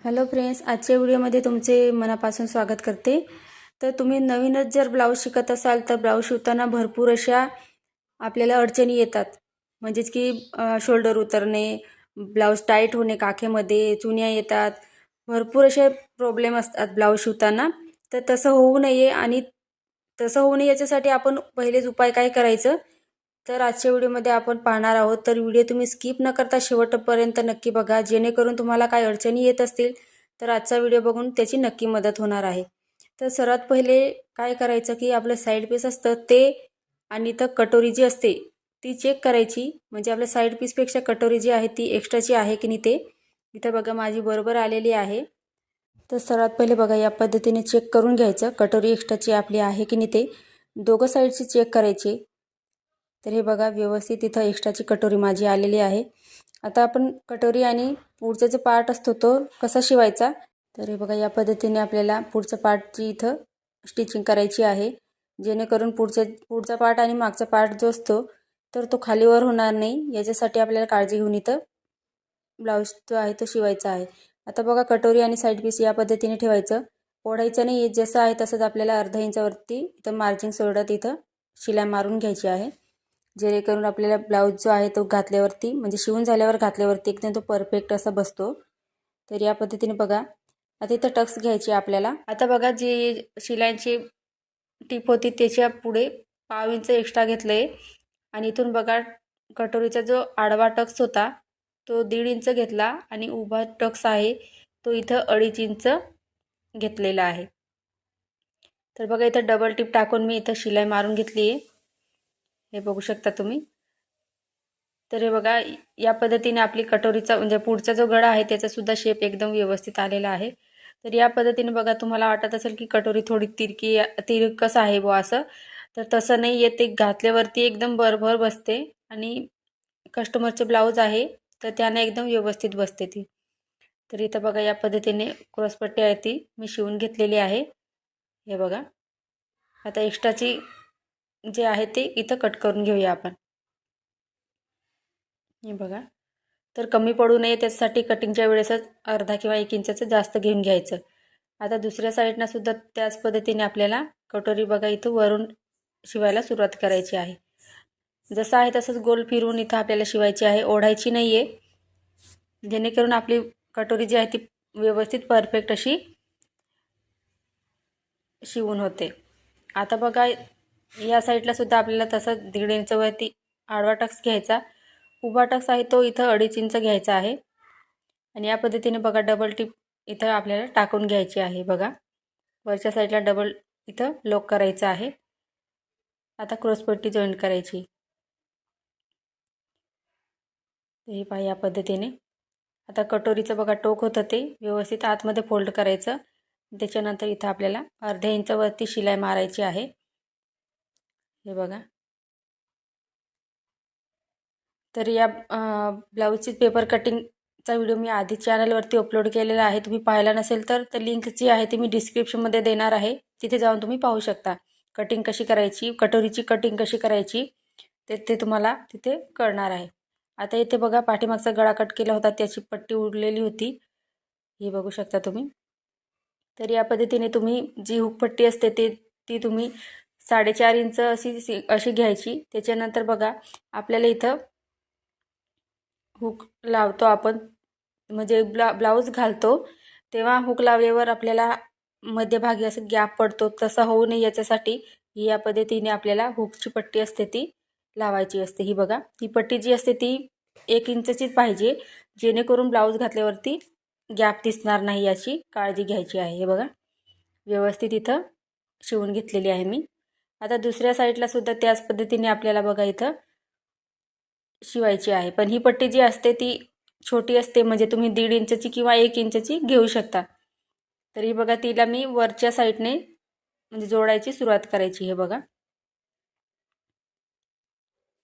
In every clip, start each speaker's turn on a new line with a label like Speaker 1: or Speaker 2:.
Speaker 1: Hello friends आजच्या व्हिडिओमध्ये तुमचे मनापासून स्वागत करते. तर तुम्ही नवीनच जर ब्लाऊज शिकत असाल तर ब्लाऊज शिवताना भरपूर अशा आपल्याला अडचणी येतात. म्हणजेच की शोल्डर उतरणे ब्लाऊज टाईट होणे काखेमध्ये चुन्या येतात. भरपूर असे प्रॉब्लेम असतात ब्लाऊज शिवताना. तर तसं होऊ नये आणि तसं होऊ नये याच्यासाठी आपण पहिलेच उपाय काय करायचं? तर आजच्या व्हिडिओमध्ये आपण पाहणार आहोत. तर व्हिडिओ तुम्ही स्किप न करता शेवटपर्यंत नक्की बघा जेणेकरून तुम्हाला काय अडचणी येत असतील तर आजचा व्हिडिओ बघून त्याची नक्की मदत होणार आहे. तर सर्वात पहिले काय करायचं की आपलं साईड पीस असतं ते आणि इथं कटोरी जी असते ती चेक करायची. म्हणजे आपल्या साईड पीसपेक्षा कटोरी जी आहे ती एक्स्ट्राची आहे की नाही ते इथं बघा माझी बरोबर आलेली आहे. तर सर्वात पहिले बघा या पद्धतीने चेक करून घ्यायचं. कटोरी एक्स्ट्राची आपली आहे की नाही ते दोघं साईडची चेक करायची. तर हे बघा व्यवस्थित इथं एक्स्ट्राची कटोरी माझी आलेली आहे. आता आपण कटोरी आणि पुढचा जो पार्ट असतो तो कसा शिवायचा? तर हे बघा या पद्धतीने आपल्याला पुढच्या पार्टची इथं स्टिचिंग करायची आहे जेणेकरून पुढच्या पुढचा पार्ट आणि मागचा पार्ट जो असतो तर तो खालीवर होणार नाही. याच्यासाठी आपल्याला काळजी घेऊन इथं ब्लाऊज जो आहे तो शिवायचा आहे. आता बघा कटोरी आणि साईड पीस या पद्धतीने ठेवायचं. ओढायचं नाही जसं आहे तसंच आपल्याला अर्धा इंचावरती इथं मार्जिन सोडत इथं शिलाई मारून घ्यायची आहे. जेणेकरून आपल्याला ब्लाऊज जो आहे तो घातल्यावरती म्हणजे शिवून झाल्यावर घातल्यावरती एकदम तो परफेक्ट असा बसतो. तर या पद्धतीने बघा. आता इथं टक्स घ्यायची आपल्याला. आता बघा जी शिलांची टीप होती त्याच्या पुढे पाव इंच एक्स्ट्रा घेतलं आहे आणि इथून बघा कटोरीचा जो आडवा टक्स होता तो दीड इंच घेतला आणि उभा टक्स आहे तो इथं अडीच इंच घेतलेला आहे. तर बघा इथं डबल टिप टाकून मी इथं शिलाई मारून घेतली आहे हे बघू शकता तुम्ही. तर हे बघा या पद्धतीने आपली कटोरीचा म्हणजे पुढचा जो गळा आहे त्याचा सुद्धा शेप एकदम व्यवस्थित आलेला आहे. तर या पद्धतीने बघा तुम्हाला वाटत असेल की कटोरी थोडी तिरकी तिरकस आहे बुवा असं. तर तसं नाही येते घातल्यावरती एकदम भरभर बसते आणि कस्टमरचे ब्लाऊज आहे तर त्याने एकदम व्यवस्थित बसते ती. तर इथं बघा या पद्धतीने क्रॉसपट्टी आहे ती. मी शिवून घेतलेली आहे. हे बघा. आता एक्स्ट्राची जे आहे ते इथं कट करून घेऊया आपण. हे बघा. तर कमी पडू नये त्यासाठी कटिंगच्या वेळेसच अर्धा किंवा एक इंचाचं जास्त घेऊन घ्यायचं. आता दुसऱ्या साईडनं सुद्धा त्याच पद्धतीने आपल्याला कटोरी बघा इथं वरून शिवायला सुरुवात करायची आहे. जसं आहे तसंच गोल फिरवून इथं आपल्याला शिवायची आहे. ओढायची नाही आहे जेणेकरून आपली कटोरी जी आहे ती व्यवस्थित परफेक्ट अशी शिवून होते. आता बघा या साईडला सुद्धा आपल्याला तसं दीड इंचवरती आडवा टक्स घ्यायचा. उभा टक्स आहे तो इथं अडीच इंच घ्यायचा आहे. आणि या पद्धतीने बघा डबल टिप इथं आपल्याला टाकून घ्यायची आहे बघा. वरच्या साईडला डबल इथं लॉक करायचं आहे. आता क्रॉसपट्टी जॉईंट करायची. हे पहा या पद्धतीने. आता कटोरीचं बघा टोक होतं ते. व्यवस्थित आतमध्ये फोल्ड करायचं. त्याच्यानंतर इथं आपल्याला अर्ध्या इंचवरती शिलाई मारायची आहे. हे बघा. तर या ब्लाऊजची पेपर कटिंगचा व्हिडिओ मी आधी चॅनलवरती अपलोड केलेला आहे. तुम्ही पाहिला नसेल तर तर लिंक जी आहे ती मी डिस्क्रिप्शनमध्ये देणार आहे. तिथे जाऊन तुम्ही पाहू शकता. कटिंग कशी करायची कटोरीची कटिंग कशी करायची ते ते तुम्हाला तिथे कळणार आहे. आता इथे बघा पाठीमागचा गळा कट केला होता त्याची पट्टी उडलेली होती. हे बघू शकता तुम्ही. तर या पद्धतीने तुम्ही जी हुकपट्टी असते ते ती तुम्ही साडेचार इंच अशी अशी घ्यायची. त्याच्यानंतर बघा आपल्याला इथं हुक लावतो आपण. म्हणजे ब्ला ब्लाऊज घालतो. तेव्हा हुक लावल्यावर आपल्याला मध्यभागी असं गॅप पडतो. तसा होऊ नये याच्यासाठी या पद्धतीने आपल्याला हुकची पट्टी असते ती लावायची असते. ही बघा ही पट्टी जी असते ती एक इंचचीच पाहिजे. जेणेकरून ब्लाऊज घातल्यावरती गॅप दिसणार नाही याची काळजी घ्यायची आहे. हे बघा व्यवस्थित इथं शिवून घेतलेली आहे मी. आता दुसऱ्या साईडला सुद्धा त्याच पद्धतीने आपल्याला बघा इथं शिवायची आहे. पण ही पट्टी जी असते ती छोटी असते म्हणजे तुम्ही दीड इंचची किंवा एक इंचची घेऊ शकता. तर ही बघा तिला मी वरच्या साईडने म्हणजे जोडायची सुरुवात करायची हे बघा.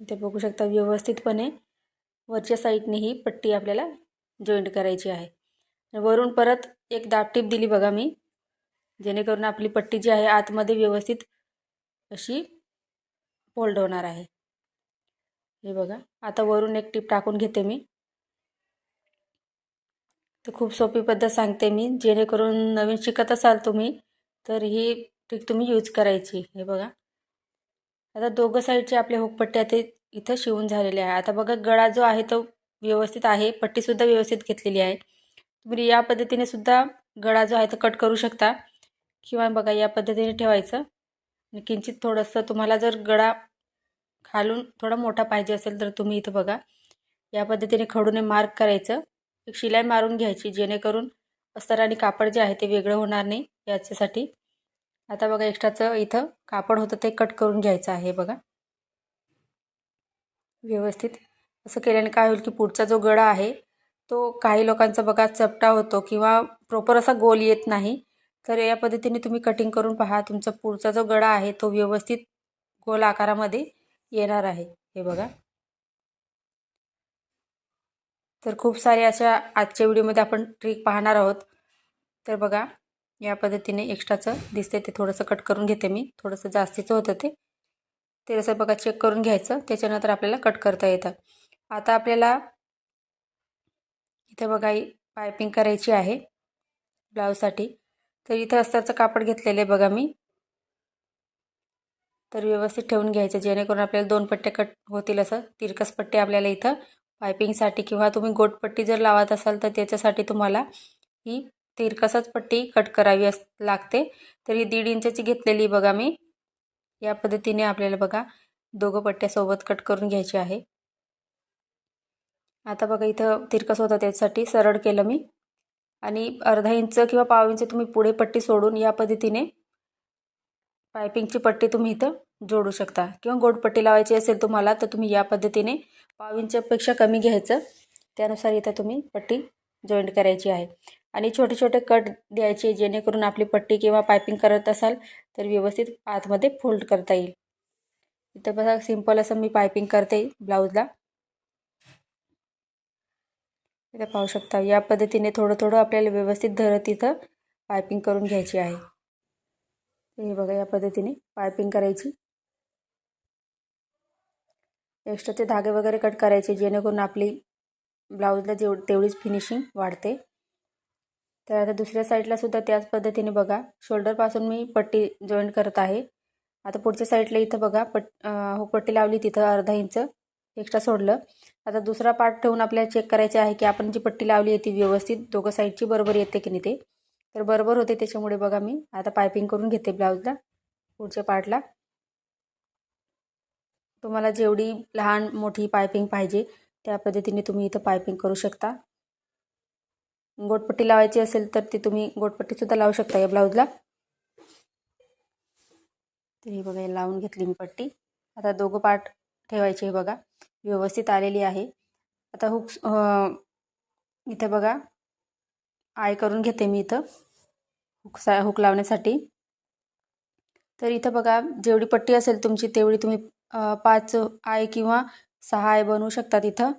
Speaker 1: इथे बघू शकता व्यवस्थितपणे वरच्या साईडने ही पट्टी आपल्याला जॉईंट करायची आहे. वरून परत एक दाबटीप दिली बघा मी. जेणेकरून आपली पट्टी जी आहे आतमध्ये व्यवस्थित अशी फोल्ड होणार आहे. हे बघा आता वरून एक टीप टाकून घेते मी. तर खूप सोपी पद्धत सांगते मी. जेणेकरून नवीन शिकत असाल तुम्ही तर ही ट्रिक तुम्ही यूज करायची. हे बघा. आता दोघं साईडचे आपले हुकपट्टे आता इथं शिवून झालेले आहे. आता बघा गळा जो आहे तो व्यवस्थित आहे. पट्टीसुद्धा व्यवस्थित घेतलेली आहे. तुम्ही या पद्धतीने सुद्धा गळा जो आहे तो कट करू शकता. किंवा बघा या पद्धतीने ठेवायचं. किंचित थोडंसं तुम्हाला जर गळा खालून थोडा मोठा पाहिजे असेल तर तुम्ही इथं बघा. या पद्धतीने खडूने मार्क करायचं. एक शिलाई मारून घ्यायची जेणेकरून अस्तर आणि कापड जे आहे ते वेगळं होणार नाही याच्यासाठी. आता बघा एक्स्ट्राचं इथं कापड होतं ते कट करून घ्यायचं आहे बघा. व्यवस्थित. असं केल्याने काय होईल की पुढचा जो गळा आहे तो काही लोकांचा बघा चपटा होतो किंवा प्रॉपर असा गोल येत नाही. तर या पद्धतीने तुम्ही कटिंग करून पहा. तुमचा पुढचा जो गळा आहे तो व्यवस्थित गोल आकारामध्ये येणार आहे. हे बघा. तर खूप सारे अशा आजच्या व्हिडिओमध्ये आपण ट्रिक पाहणार आहोत. तर बघा या पद्धतीने एक्स्ट्राचं दिसते ते थोडंसं कट करून घेते मी. थोडंसं जास्तीचं होतं ते. ते असं बघा चेक करून घ्यायचं. त्याच्यानंतर आपल्याला कट करता येतं. आता आपल्याला इथं बघा पायपिंग करायची आहे. ब्लाऊजसाठी तर इथं अस्तरचं कापड घेतलेलं आहे बघा मी. तर व्यवस्थित ठेवून घ्यायचं जेणेकरून आपल्याला दोन पट्टे कट होतील असं. तिरकस पट्टी आपल्याला इथं पायपिंगसाठी किंवा तुम्ही गोटपट्टी जर लावत असाल तर त्याच्यासाठी तुम्हाला ही तिरकसच पट्टी कट करावी अस लागते. तर ही दीड इंचाची घेतलेली बघा मी. या पद्धतीने आपल्याला बघा दोघं पट्ट्यासोबत कट करून घ्यायची आहे. आता बघा इथं तिरकस होतं त्याच्यासाठी सरळ केलं मी. आणि अर्धा इंच किंवा पाव इंच तुम्ही पुढे पट्टी सोडून या पद्धतीने पायपिंगची पट्टी तुम्ही इथं जोडू शकता. किंवा गोड पट्टी लावायची असेल तुम्हाला तर तुम्ही या पद्धतीने पाव इंचपेक्षा कमी घ्यायचं. त्यानुसार इथं तुम्ही पट्टी जॉईंट करायची आहे. आणि छोटे छोटे कट द्यायचे जेणेकरून आपली पट्टी किंवा पायपिंग करत असाल तर व्यवस्थित आतमध्ये फोल्ड करता येईल. इथं बघा सिंपल असं मी पायपिंग करते ब्लाऊजला. इथं पाहू शकता. या पद्धतीने थोडं थोडं आपल्याला व्यवस्थित धरत इथं पायपिंग करून घ्यायची आहे. हे बघा या पद्धतीने पायपिंग करायची. एक्स्ट्राचे धागे वगैरे कट करायचे जेणेकरून आपली ब्लाऊजला जेव तेवढीच फिनिशिंग वाढते. तर आता दुसऱ्या साईडला सुद्धा त्याच पद्धतीने बघा. शोल्डरपासून मी पट्टी जॉईंट करत आहे. आता पुढच्या साईडला इथं बघा पट हो पट्टी लावली तिथं अर्धा इंच. एक्स्ट्रा सोडलं. आता दुसरा पार्ट ठेवून आपल्याला चेक करायचे आहे की आपण जी पट्टी लावली आहे ती व्यवस्थित दोघं साईडची बरोबर येते की नाही ते. तर बरोबर होते त्याच्यामुळे बघा मी आता पायपिंग करून घेते ब्लाऊजला पुढच्या पार्टला तुम्हाला जेवढी लहान मोठी पायपिंग पाहिजे त्या पद्धतीने तुम्ही इथं पायपिंग करू शकता. गोटपट्टी लावायची असेल तर ती तुम्ही गोटपट्टीसुद्धा लावू शकता या ब्लाऊजला तर हे बघा लावून घेतली मी पट्टी. आता दोघं पार्ट ठेवायचे हे बघा. व्यवस्थित आलेली आहे. आता हुक इथे बघा. आय करून घेते मी इथं. हुक सा हुक लावण्यासाठी. तर इथं बघा जेवढी पट्टी असेल तुमची तेवढी तुम्ही पाच आय किंवा सहा आय बनवू शकतात इथं.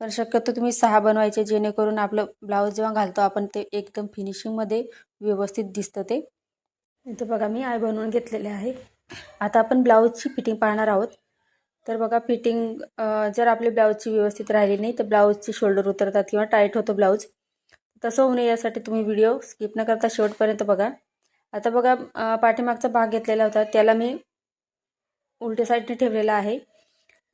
Speaker 1: तर शक्यतो तुम्ही सहा बनवायचे जेणेकरून आपलं ब्लाऊज जेव्हा घालतो आपण ते एकदम फिनिशिंगमध्ये व्यवस्थित दिसतं ते. इथं बघा मी आय बनवून घेतलेले आहे. आता आपण ब्लाऊजची फिटिंग पाहणार आहोत. तर बघा फिटिंग जर आपली ब्लाऊजची व्यवस्थित राहिली नाही तर ब्लाऊजची शोल्डर उतरतात किंवा टाईट होतो ब्लाऊज तसं होऊ नये यासाठी तुम्ही व्हिडिओ स्किप न करता शेवटपर्यंत बघा. आता बघा पाठीमागचा भाग घेतलेला होता त्याला मी उलट्या साईडने ठेवलेला आहे.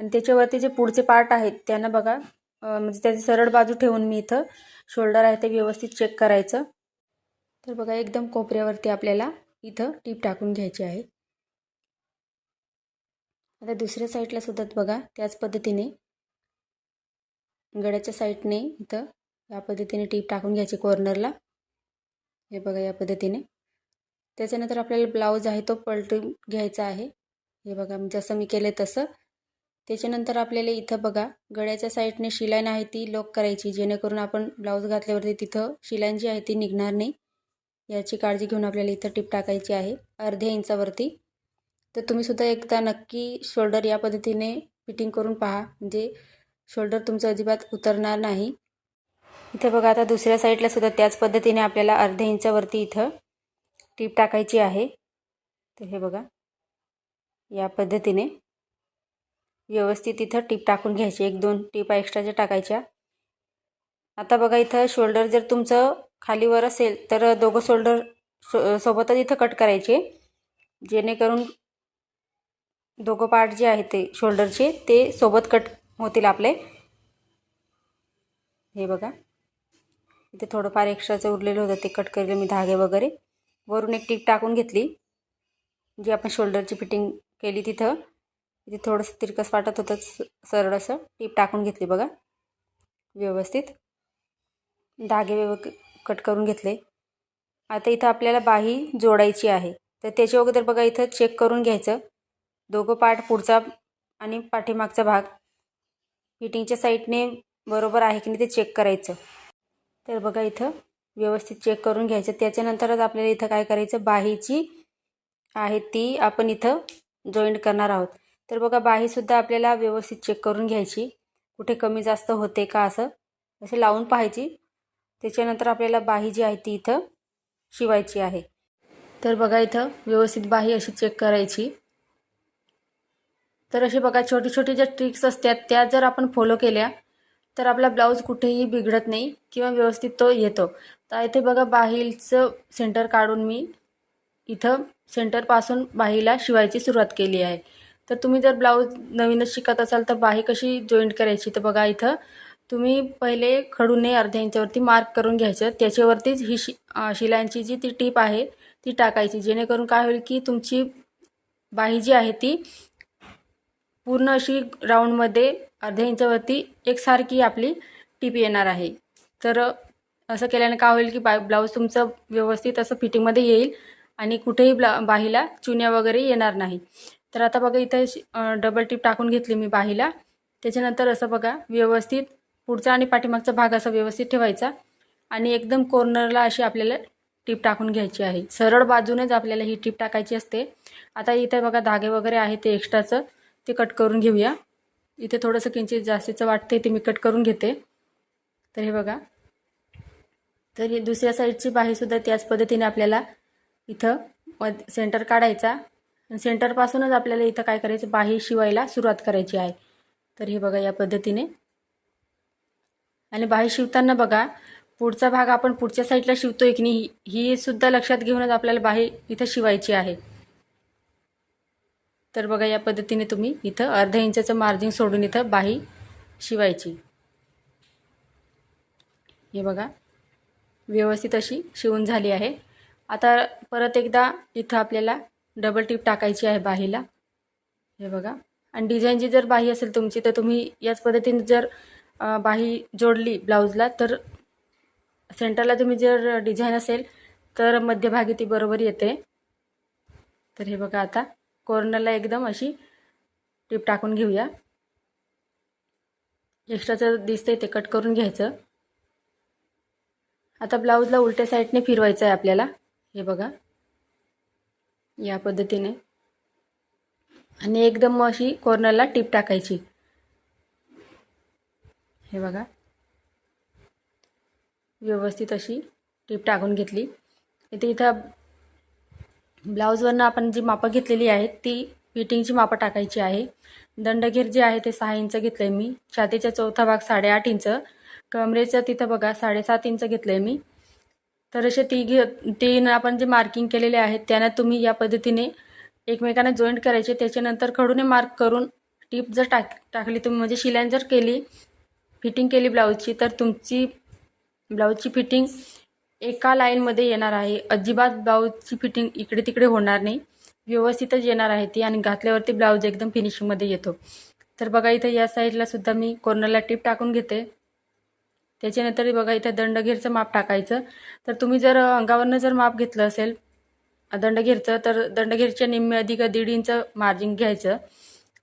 Speaker 1: आणि त्याच्यावरती जे पुढचे पार्ट आहेत त्यांना बघा म्हणजे त्याची सरळ बाजू ठेवून मी इथं शोल्डर आहे ते व्यवस्थित चेक करायचं. तर बघा एकदम कोपऱ्यावरती आपल्याला इथं टीप टाकून घ्यायची आहे. आता दुसऱ्या साईडला सुद्धा बघा त्याच पद्धतीने गड्याच्या साईडने इथं या पद्धतीने टीप टाकून घ्यायची कॉर्नरला. हे बघा या पद्धतीने. त्याच्यानंतर आपल्याला ब्लाऊज आहे तो पलटून घ्यायचा आहे. हे बघा जसं मी केलं तसं. त्याच्यानंतर आपल्याला इथं बघा गळ्याच्या साईडने शिलाईन आहे ती लॉक करायची जेणेकरून आपण ब्लाऊज घातल्यावरती तिथं शिलाईन जी आहे ती निघणार नाही. याची काळजी घेऊन आपल्याला इथं टीप टाकायची आहे अर्ध्या इंचावरती. तर तुम्हीसुद्धा एकदा नक्की शोल्डर या पद्धतीने फिटिंग करून पहा. म्हणजे शोल्डर तुमचं अजिबात उतरणार नाही. इथे बघा आता दुसऱ्या साईडला सुद्धा त्याच पद्धतीने आपल्याला अर्ध्या इंचावरती इथं टीप टाकायची आहे. तर हे बघा या पद्धतीने व्यवस्थित इथं टीप टाकून घ्यायची. एक दोन टीपा एक्स्ट्राच्या टाकायच्या. आता बघा इथं शोल्डर जर तुमचं खालीवर असेल तर दोघं शोल्डर सो सोबतच इथं कट करायचे. जेणेकरून दोघं पार्ट जे आहे ते शोल्डरचे ते सोबत कट होतील आपले. हे बघा. इथे थोडंफार एक्स्ट्राचं उरलेलं होतं ते कट केलं मी धागे वगैरे. वरून एक टीप टाकून घेतली. जी आपण शोल्डरची फिटिंग केली तिथं. इथे थोडंसं तिरकस वाटत होतं स सरळ असं टीप टाकून घेतली बघा. व्यवस्थित. धागे व्यव कट करून घेतले. आता इथं आपल्याला बाही जोडायची आहे. तर त्याच्या अगोदर बघा इथं चेक करून घ्यायचं. दोघं पार्ट पुढचा आणि पाठीमागचा भाग. फिटिंगच्या साईडने बरोबर आहे की नाही ते चेक करायचं. तर बघा इथं व्यवस्थित चेक करून घ्यायचं. त्याच्यानंतरच आपल्याला इथं काय करायचं? बाहीची आहे ती आपण इथं जॉईंट करणार आहोत. तर बघा बाहीसुद्धा आपल्याला व्यवस्थित चेक करून घ्यायची. कुठे कमी जास्त होते का असं? असे लावून पाहायची. त्याच्यानंतर आपल्याला बाही जी आहे ती इथं शिवायची आहे. तर बघा इथं व्यवस्थित बाही अशी चेक करायची. तर असे बघा छोटी छोटी ज्या ट्रिक्स असतात त्या जर आपण फॉलो केल्या तर आपला ब्लाऊज कुठेही बिघडत नाही किंवा व्यवस्थित तो येतो. तर इथे बघा बाहीचं सेंटर काढून मी इथं सेंटरपासून बाहीला शिवायची सुरुवात केली आहे. तर तुम्ही जर ब्लाऊज नवीनच शिकत असाल तर बाही कशी जॉईंट करायची? तर बघा इथं तुम्ही पहिले खडूने अर्ध्या इंचावरती मार्क करून घ्यायचं. त्याच्यावरतीच ही शि शिलांची जी ती टीप आहे ती टाकायची. जेणेकरून काय होईल की तुमची बाही जी आहे ती पूर्ण अशी राऊंडमध्ये अर्ध्या इंचावरती एकसारखी आपली टीप येणार आहे. तर असं केल्याने काय होईल की बा ब्लाऊज तुमचं व्यवस्थित असं फिटिंगमध्ये येईल आणि कुठेही ब्ला बाहीला चुन्या वगैरे येणार नाही. तर आता बघा इथं डबल टीप टाकून घेतली मी बाहीला. त्याच्यानंतर असं बघा व्यवस्थित पुढचा आणि पाठीमागचा भाग असा व्यवस्थित ठेवायचा आणि एकदम कॉर्नरला अशी आपल्याला टीप टाकून घ्यायची आहे. सरळ बाजूनेच आपल्याला ही टीप टाकायची असते. आता इथे बघा धागे वगैरे आहे ते एक्स्ट्राचं ते कट करून घेऊया. इथे थोडंसं किंचित जास्तीचं वाटते ते मी कट करून घेते. तर हे बघा. तर ही दुसऱ्या साईडची बाहीसुद्धा त्याच पद्धतीने आपल्याला इथं मध सेंटर काढायचा. आणि सेंटरपासूनच आपल्याला इथं काय करायचं? बाही शिवायला सुरुवात करायची आहे. तर हे बघा या पद्धतीने. आणि बाही शिवताना बघा पुढचा भाग आपण पुढच्या साईडला शिवतोय की नाही ही सुद्धा लक्षात घेऊनच आपल्याला बाही इथं शिवायची आहे. तर बघा या पद्धतीने तुम्ही इथं अर्धा इंचाचं मार्जिन सोडून इथं बाही शिवायची. हे बघा व्यवस्थित अशी शिवून झाली आहे. आता परत एकदा इथं आपल्याला डबल टीप टाकायची आहे बाहीला. हे बघा आणि डिझाईनची जर बाही असेल तुमची तर तुम्ही याच पद्धतीने जर बाही जोडली ब्लाऊजला तर सेंटरला तुम्ही जर डिझाईन असेल तर मध्यभागी ती बरोबर येते. तर हे बघा आता. कॉर्नरला एकदम अशी टीप टाकून घेऊया. एक्स्ट्राचं दिसतंय ते कट करून घ्यायचं. आता ब्लाऊजला उलट्या साईडने फिरवायचं आहे आपल्याला. हे बघा. या पद्धतीने. आणि एकदम अशी कॉर्नरला टीप टाकायची. हे बघा. व्यवस्थित अशी टीप टाकून घेतली. इथे इथं ब्लाऊजवरनं आपण जी मापं घेतलेली आहेत ती फिटिंगची मापं टाकायची आहे. दंडघेर जे आहे ते सहा इंच घेतलं आहे मी. छातीचा चौथा भाग साडेआठ इंच. कमरेचं तिथं बघा साडेसात इंच घेतलं आहे मी. तर असे ती घे तीन आपण जे मार्किंग केलेले आहेत त्यांना तुम्ही या पद्धतीने एकमेकांना जॉईंट करायचे. त्याच्यानंतर खडूने मार्क करून टीप जर टाक टाकली तुम्ही म्हणजे शिलाईन जर केली फिटिंग केली ब्लाऊजची तर तुमची ब्लाऊजची फिटिंग एका लाईनमध्ये येणार आहे. अजिबात ब्लाऊजची फिटिंग इकडे तिकडे होणार नाही. व्यवस्थितच येणार आहे ती आणि घातल्यावरती ब्लाऊज एकदम फिनिशिंगमध्ये येतो. तर बघा इथं या साईडला सुद्धा मी कॉर्नरला टिप टाकून घेते. त्याच्यानंतर बघा इथं दंडघेरचं माप टाकायचं. तर तुम्ही जर अंगावरनं जर माप घेतलं असेल दंडघेरचं तर दंडघेरच्या निम्मे अधिक दीड इंच मार्जिन घ्यायचं.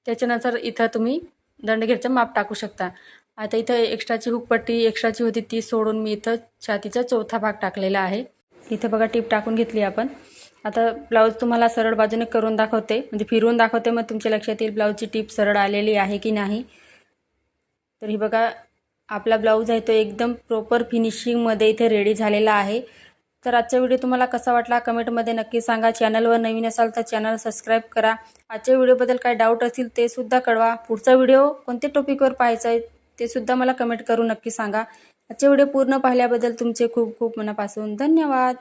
Speaker 1: त्याच्यानंतर इथं तुम्ही दंडघेरचं माप टाकू शकता. आता इथं एक्स्ट्राची हुकपट्टी एक्स्ट्राची होती ती सोडून मी इथं छातीचा चौथा भाग टाकलेला आहे. इथं बघा टीप टाकून घेतली आपण. आता ब्लाऊज तुम्हाला सरळ बाजूने करून दाखवते. म्हणजे फिरवून दाखवते मग तुमच्या लक्षात येईल ब्लाऊजची टीप सरळ आलेली आहे की नाही. तर ही बघा आपला ब्लाऊज आहे तो एकदम प्रॉपर फिनिशिंगमध्ये इथे रेडी झालेला आहे. तर आजचा व्हिडिओ तुम्हाला कसा वाटला कमेंटमध्ये नक्की सांगा. चॅनलवर नवीन असाल तर चॅनल सबस्क्राईब करा. आजच्या व्हिडिओबद्दल काय डाऊट असतील ते सुद्धा कळवा. पुढचा व्हिडिओ कोणत्या टॉपिकवर पाहायचा आहे ते सुद्धा मला कमेंट करून नक्की सांगा. आजचे व्हिडिओ पूर्ण पाहिल्याबद्दल तुमचे खूप खूप मनापासून धन्यवाद.